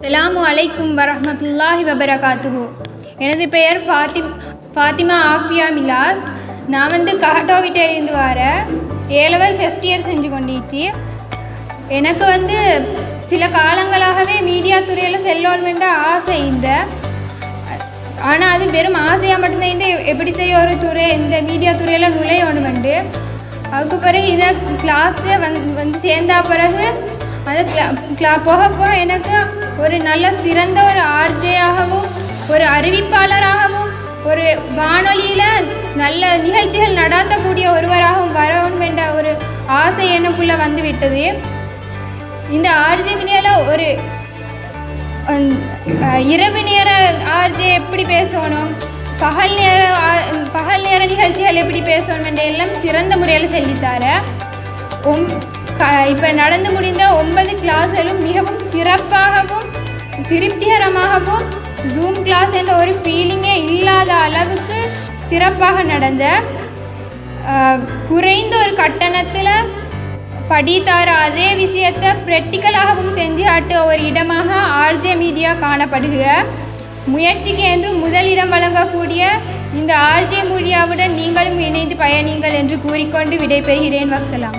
சலாம் அலைக்கும் வரமத்துல்லாஹி வபரகாத்துஹு எனது பெயர் ஃபாத்திம் ஃபாத்திமா ஆஃபியா மிலாஸ். நான் வந்து கஹட்டோவிட்டிலேருந்து வர ஏ லெவல் ஃபஸ்ட் இயர் செஞ்சு கொண்டிச்சு எனக்கு வந்து சில காலங்களாகவே மீடியா துறையில் செல்லணுமென்ற ஆசை இந்த. ஆனால் அது வெறும் ஆசையாக மட்டும்தான் இந்த எப்படி செய்ய ஒரு துறை இந்த மீடியா துறையில் நுழையணுமெண்டு அதுக்கு பிறகு இதை கிளாஸில் வந் வந்து சேர்ந்தா பிறகு அது கிளா போக போக எனக்கு ஒரு நல்ல சிறந்த ஒரு ஆர்ஜேயாகவும் ஒரு அறிவிப்பாளராகவும் ஒரு வானொலியில் நல்ல நிகழ்ச்சிகள் நடாத்தக்கூடிய ஒருவராகவும் வரணும் என்ற ஒரு ஆசை எனக்குள்ளே வந்துவிட்டது. இந்த ஆர்ஜே மீடியாவில் ஒரு அந்- இரவு நேர ஆர்ஜே எப்படி பேசணும்? பகல் நேர ஆ- பகல் நேர நிகழ்ச்சிகள் எப்படி பேசணும் என்ற எல்லாம் சிறந்த முறையில் சொல்லித்தார ஒம் இப்போ நடந்து முடிந்த ஒன்பது கிளாஸ்களும் மிகவும் திருப்திகரமாகவும் ஜூம் கிளாஸ் என்ற ஒரு ஃபீலிங்கே இல்லாத அளவுக்கு சிறப்பாக நடந்த குறைந்த ஒரு கட்டணத்தில் படித்தார அதே விஷயத்தை ப்ரெக்டிக்கலாகவும் செஞ்சு ஆட்டு ஒரு இடமாக ஆர்ஜே மீடியா காணப்படுகிற முயற்சிக்கு என்று முதலிடம் வழங்கக்கூடிய இந்த ஆர்ஜே மீடியாவுடன் நீங்களும் இணைந்து பயணிங்கள் என்று கூறிக்கொண்டு விடைபெறுகிறேன். வசலாம்.